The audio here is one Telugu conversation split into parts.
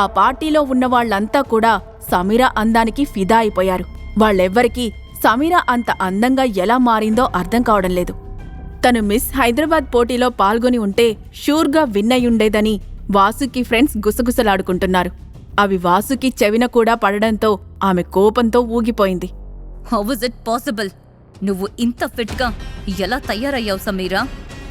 ఆ పార్టీలో ఉన్న వాళ్ళంతా కూడా సమీరా అందానికి ఫిదా అయిపోయారు. వాళ్ళెవ్వరికీ సమీరా అంత అందంగా ఎలా మారిందో అర్థం కావడం లేదు. తను మిస్ హైదరాబాద్ పోటీలో పాల్గొని ఉంటే షూర్గా విన్ అయ్యుండేదని వాసుకి ఫ్రెండ్స్ గుసగుసలాడుకుంటున్నారు. అవి వాసుకి చెవిన కూడా పడడంతో ఆమె కోపంతో ఊగిపోయింది. హౌ ఇస్ ఇట్ పాసిబుల్ నువ్వు ఇంత ఫిట్గా ఎలా తయారయ్యావు సమీరా?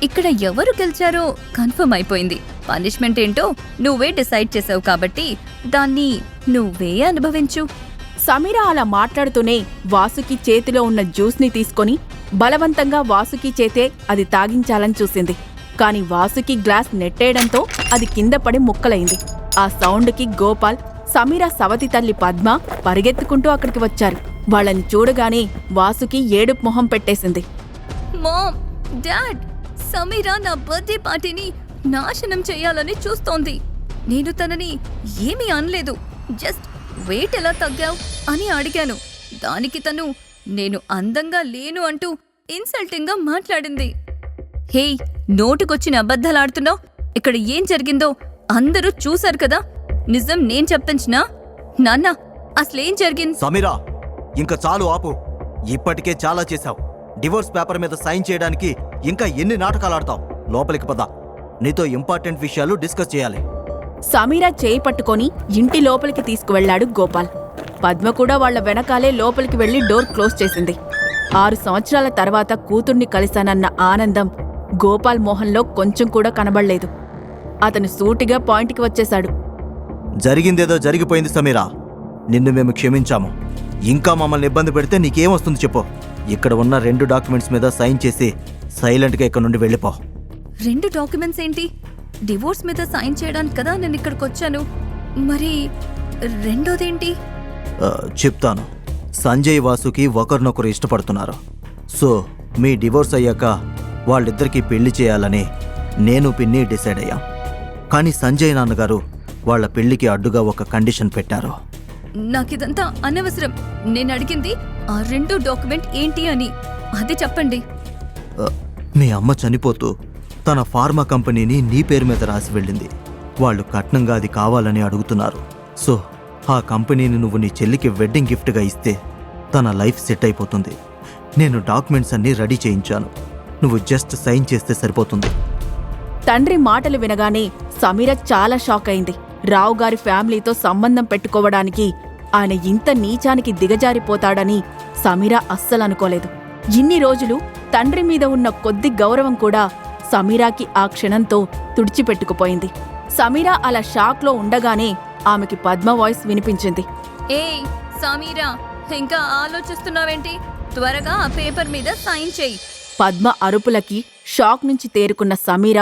ఇక్కడ ఎవరు గెలిచారో కన్ఫర్మ్ అయిపోయింది. పనిష్మెంట్ ఏంటో నువ్వే డిసైడ్ చేసావు కాబట్టి దాన్ని నువ్వే అనుభవించు. సమీర అలా మాట్లాడుతూనే వాసుకి చేతిలో ఉన్న జ్యూస్ని తీసుకొని బలవంతంగా వాసుకి చేతే అది తాగించాలని చూసింది. కాని వాసుకి గ్లాస్ నెట్టేయడంతో అది కింద పడి ముక్కలైంది. ఆ సౌండ్కి గోపాల్ సమీర సవతి తల్లి పద్మ పరిగెత్తుకుంటూ అక్కడికి వచ్చారు. వాళ్ళని చూడగానే వాసుకి ఏడుపు మొహం పెట్టేసింది. మామ్ డాడ్ సమీరా నా బర్త్డే పార్టీని నాశనం చేయాలని చూస్తోంది. నేను తనని ఏమీ అనలేదు. జస్ట్ వెయిట్ ఎలా తగ్గావు అని అడిగాను. దానికి తను నేను అందంగా లేను అంటూ ఇన్సల్టింగ్గా మాట్లాడింది. హే నోటుకొచ్చిన అబద్ధాలాడుతున్నావు ఇక్కడ ఏం జరిగిందో అందరూ చూశారు కదా? నిజం నేను చెప్పించినా నాన్న అసలేం జరిగింది? సమీరా ఇంకా చాలు ఆపు. ఇప్పటికే చాలా చేశావు. డివోర్స్ పేపర్ మీద సైన్ చేయడానికి ఇంకా ఎన్ని నాటకాలు ఆడతావు? లోపలికి పదా. నీతో ఇంపార్టెంట్ విషయాలు డిస్కస్ చేయాలి. సమీర చేయి పట్టుకొని ఇంటి లోపలికి తీసుకువెళ్ళాడు గోపాల్. పద్మ కూడా వాళ్ళ వెనకాలే లోపలికి వెళ్ళి డోర్ క్లోజ్ చేసింది. ఆరు సంవత్సరాల తర్వాత కూతుర్ని కలిశానన్న ఆనందం గోపాల్ మోహన్లో కొంచెం కూడా కనబడలేదు. అతను సూటిగా పాయింట్కి వచ్చేశాడు. జరిగిందేదో జరిగిపోయింది సమీరా. నిన్ను మేము క్షమించాము. ఇంకా మమ్మల్ని ఇబ్బంది పెడితే నీకేమొస్తుంది చెప్పు. ఇక్కడ ఉన్న రెండు డాక్యుమెంట్స్ మీద సైన్ చేసి సైలెంట్గా ఇక్కడ నుండి వెళ్ళిపో. రెండు డాక్యుమెంట్స్ ఏంటి? డివోర్స్ మీద సైన్ చేయడానికి కదా నేను ఇక్కడికి వచ్చాను. మరి రెండోదేంటి? చెప్తాను. సంజయ్ వాసుకి ఒకరినొకరు ఇష్టపడుతున్నారు. సో మీ డివోర్స్ అయ్యాక వాళ్ళిద్దరికీ పెళ్ళి చేయాలని నేను పిన్ని డిసైడ్ అయ్యాం. కానీ సంజయ్ నాన్నగారు వాళ్ళ పెళ్ళికి అడ్డుగా ఒక కండిషన్ పెట్టారు. నాకిదంతా అనవసరం. నేను అడిగింది ఆ రెండు డాక్యుమెంట్ ఏంటి అని. అది చెప్పండి. మీ అమ్మ చనిపోతూ తన ఫార్మా కంపెనీని నీ పేరు మీద రాసి వెళ్ళింది. వాళ్ళు కట్నంగా అది కావాలని అడుగుతున్నారు. సో ఆ కంపెనీని నువ్వు నీ చెల్లికి వెడ్డింగ్ గిఫ్ట్గా ఇస్తే తన లైఫ్ సెట్ అయిపోతుంది. నేను డాక్యుమెంట్స్ అన్నీ రెడీ చేయించాను. నువ్వు జస్ట్ సైన్ చేస్తే సరిపోతుంది. తండ్రి మాటలు వినగానే సమీర చాలా షాక్ అయింది. రావు గారి ఫ్యామిలీతో సంబంధం పెట్టుకోవడానికి ఆయన ఇంత నీచానికి దిగజారిపోతాడని సమీర అస్సలనుకోలేదు ఇన్ని రోజులు తండ్రి మీద ఉన్న కొద్ది గౌరవం కూడా సమీరాకి ఆ క్షణంతో తుడిచిపెట్టుకుపోయింది. సమీర అలా షాక్లో ఉండగానే ఆమెకి పద్మ వాయిస్ వినిపించింది. ఏయ్ సమీరా ఇంకా ఆలోచిస్తున్నావేంటి? త్వరగా ఆ పేపర్ మీద సైన్ చేయి. పద్మ అరుపులకి షాక్ నుంచి తేరుకున్న సమీర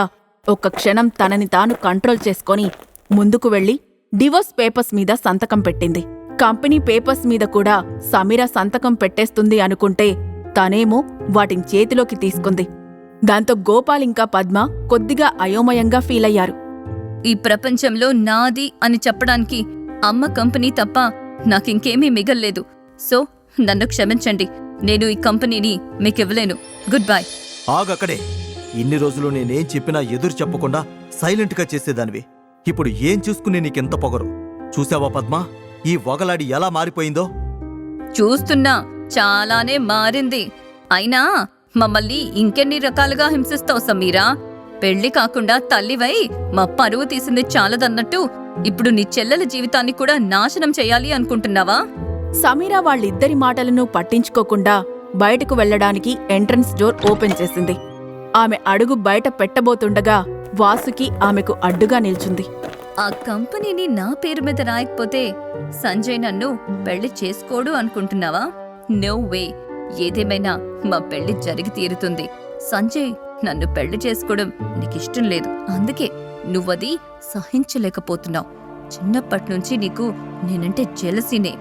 ఒక్క క్షణం తనని తాను కంట్రోల్ చేసుకొని ముందుకు వెళ్ళి డివోర్స్ పేపర్స్ మీద సంతకం పెట్టింది. కంపెనీ పేపర్స్ మీద కూడా సమీర సంతకం పెట్టేస్తుంది అనుకుంటే తనేమో వాటిని చేతిలోకి తీసుకుంది. దాంతో గోపాల్ ఇంకా పద్మ కొద్దిగా అయోమయంగా ఫీలయ్యారు ఈ ప్రపంచంలో నాది అని చెప్పడానికి అమ్మ కంపెనీ తప్ప నాకింకేమీ మిగల్లేదు. సో నన్ను క్షమించండి. నేను ఈ కంపెనీని మీకివ్వలేను. Good bye. ఆగక్కడే. ఇన్ని రోజులు నేనేం చెప్పినా ఎదురు చెప్పకుండా సైలెంట్గా చేసేదానివి. ఇప్పుడు ఏం చూసుకుని నీకెంత పొగరు? చూసావా పద్మ? ఈ వగలాడి ఎలా మారిపోయిందో? చూస్తున్నా. చాలానే మారింది. అయినా మమ్మల్ని ఇంకెన్ని రకాలుగా హింసిస్తావు సమీరా? పెళ్ళి కాకుండా తల్లివై మా పరువు తీసింది చాలదన్నట్టు ఇప్పుడు నీ చెల్లెల జీవితాన్ని కూడా నాశనం చేయాలి అనుకుంటున్నావా? సమీర వాళ్ళిద్దరి మాటలను పట్టించుకోకుండా బయటకు వెళ్ళడానికి ఎంట్రన్స్ డోర్ ఓపెన్ చేసింది. ఆమె అడుగు బయట పెట్టబోతుండగా వాసుకి ఆమెకు అడ్డుగా నిల్చుంది. ఆ కంపెనీని నా పేరు మీద రాయకపోతే సంజయ్ నన్ను పెళ్ళి చేసుకోడు అనుకుంటున్నావా? నో వే ఏదేమైనా మా పెళ్ళి జరిగి తీరుతుంది. సంజయ్ నన్ను పెళ్ళి చేసుకోవడం నీకిష్టం లేదు. అందుకే నువ్వది సహించలేకపోతున్నావు. చిన్నప్పటి నుంచి నీకు నేనంటే జెలసీనే.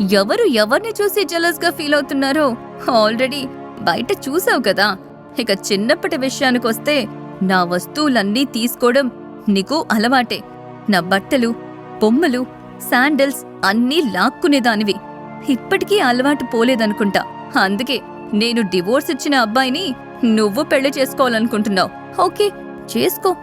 ఎవరు ఎవరిని చూసి జెలస్గా ఫీల్ అవుతున్నారో ఆల్రెడీ బయట చూసావు కదా. ఇక చిన్నప్పటి విషయానికొస్తే నా వస్తువులన్నీ తీసుకోవడం నీకు అలవాటే. నా బట్టలు బొమ్మలు శాండిల్స్ అన్నీ లాక్కునేదానివి. ఇప్పటికీ అలవాటు పోలేదనుకుంటా. అందుకే నేను డివోర్స్ ఇచ్చిన అబ్బాయిని నువ్వు పెళ్ళి చేసుకోవాలనుకుంటున్నావు. ఓకే చేసుకో.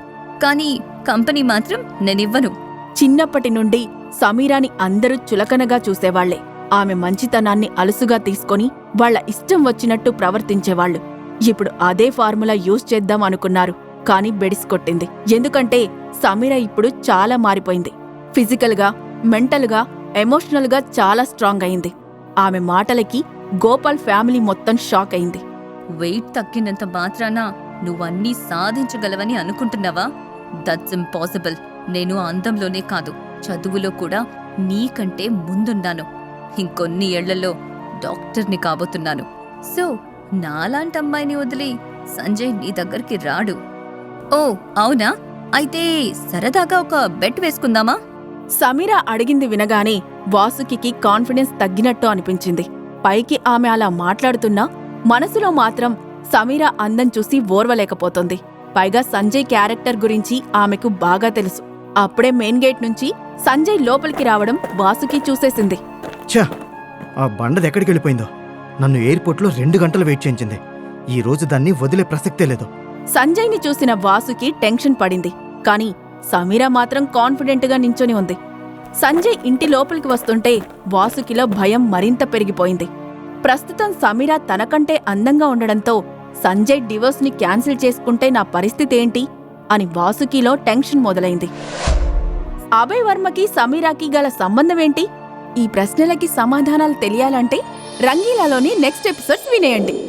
కానీ కంపెనీ మాత్రం నేనివ్వను. చిన్నప్పటి నుండి సమీరాని అందరూ చులకనగా చూసేవాళ్ళే. ఆమె మంచితనాన్ని అలుసుగా తీసుకొని వాళ్ళ ఇష్టం వచ్చినట్టు ప్రవర్తించేవాళ్ళు ఇప్పుడు అదే ఫార్ములా యూజ్ చేద్దాం అనుకున్నారు కాని బెడిసికొట్టింది ఎందుకంటే సమీర ఇప్పుడు చాలా మారిపోయింది. ఫిజికల్గా మెంటల్గా ఎమోషనల్గా చాలా స్ట్రాంగ్ అయింది. ఆమె మాటలకి గోపాల్ ఫ్యామిలీ మొత్తం షాక్ అయింది. వెయిట్ తగ్గినంత మాత్రాన నువ్వన్నీ సాధించగలవని అనుకుంటున్నావా? దట్స్ ఇంపాసిబుల్ నేను అందంలోనే కాదు చదువులో కూడా నీకంటే ముందున్నాను. ఇంకొన్ని ఏళ్ళలో డాక్టర్ని కాబోతున్నాను. సో నాలాంటి అమ్మాయిని వదిలి సంజయ్ నీ దగ్గరికి రాడు. ఓ అవునా? అయితే సరదాగా ఒక బెట్ వేసుకుందామా? సమీర అడిగింది వినగానే వాసుకి కాన్ఫిడెన్స్ తగ్గినట్టు అనిపించింది. పైకి ఆమె అలా మాట్లాడుతున్నా మనసులో మాత్రం సమీర అందం చూసి ఓర్వలేకపోతుంది. పైగా సంజయ్ క్యారెక్టర్ గురించి ఆమెకు బాగా తెలుసు. అప్పుడే మెయిన్ గేట్ నుంచి సంజయ్ లోపలికి రావడం వాసుకి చూసేసింది. ఛా ఆ బండది ఎక్కడికి వెళ్ళిపోయిందో? నన్ను ఎయిర్పోర్ట్లో రెండు గంటలు వెయిట్ చేయించింది. ఈ రోజు దాన్ని వదిలే ప్రసక్తే లేదు. సంజయ్ని చూసిన వాసుకి టెన్షన్ పడింది. కాని సమీర మాత్రం కాన్ఫిడెంట్గా నించొని ఉంది. సంజయ్ ఇంటి లోపలికి వస్తుంటే వాసుకిలో భయం మరింత పెరిగిపోయింది. ప్రస్తుతం సమీర తనకంటే అందంగా ఉండడంతో సంజయ్ డివోర్స్ని క్యాన్సిల్ చేసుకుంటే నా పరిస్థితి ఏంటి? అని వాసుకిలో టెన్షన్ మొదలైంది. అభయ్ వర్మకి సమీరాకి గల సంబంధమేంటి ఈ ప్రశ్నలకి సమాధానాలు తెలియాలంటే రంగీలాలోని నెక్స్ట్ ఎపిసోడ్స్ వినేయండి.